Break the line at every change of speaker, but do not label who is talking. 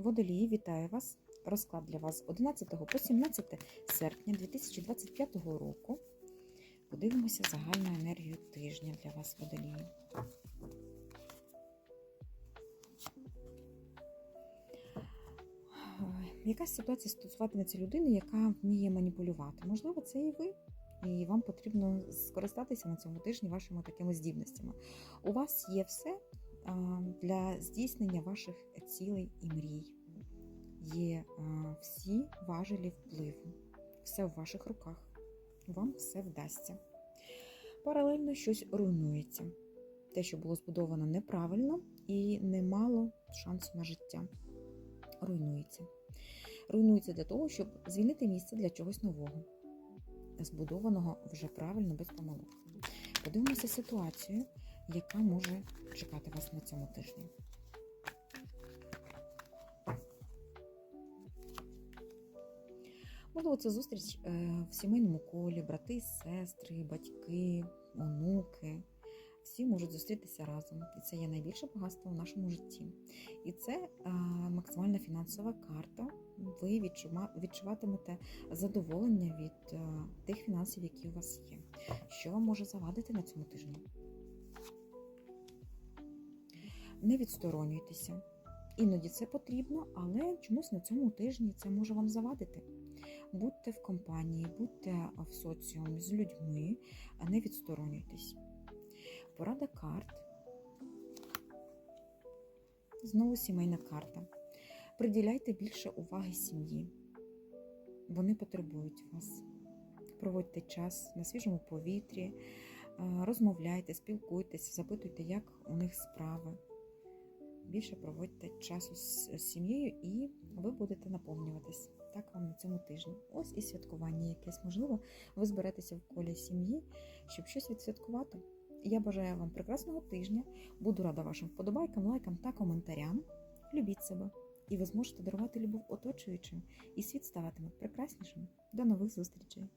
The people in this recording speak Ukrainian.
Водолії, вітаю вас! Розклад для вас з 11 по 17 серпня 2025 року. Подивимося загальну енергію тижня для вас, водолії. Якась ситуація стосуватиметься людини, яка вміє маніпулювати. Можливо, це і ви. І вам потрібно скористатися на цьому тижні вашими такими здібностями. У вас є все для здійснення ваших цілей і мрій. Є всі важелі впливу, все в ваших руках. Вам все вдасться. Паралельно щось руйнується. Те, що було збудовано неправильно і не мало шансу на життя. Руйнується. Руйнується для того, щоб звільнити місце для чогось нового, збудованого вже правильно, без помилок. Подивимося ситуацію, яка може чекати вас на цьому тижні. Можливо, це зустріч е, в сімейному колі, брати, сестри, батьки, онуки. Всі можуть зустрітися разом, і це є найбільше багатство в нашому житті. І це е, максимальна фінансова карта. Ви відчуватимете задоволення від е, тих фінансів, які у вас є. Що вам може завадити на цьому тижні? Не відсторонюйтеся. Іноді це потрібно, але чомусь на цьому тижні це може вам завадити. Будьте в компанії, будьте в соціумі з людьми, а не відсторонюйтесь. Порада карт. Знову сімейна карта. Приділяйте більше уваги сім'ї. Вони потребують вас. Проводьте час на свіжому повітрі, е, розмовляйте, спілкуйтесь, запитуйте, як у них справи. Більше проводьте часу з сім'єю і ви будете наповнюватись. Так вам на цьому тижні. Ось і святкування якесь. Можливо, ви зберетеся в колі сім'ї, щоб щось відсвяткувати. Я бажаю вам прекрасного тижня. Буду рада вашим вподобайкам, лайкам та коментарям. Любіть себе, і ви зможете дарувати любов оточуючим, і світ ставатиме прекраснішим. До нових зустрічей!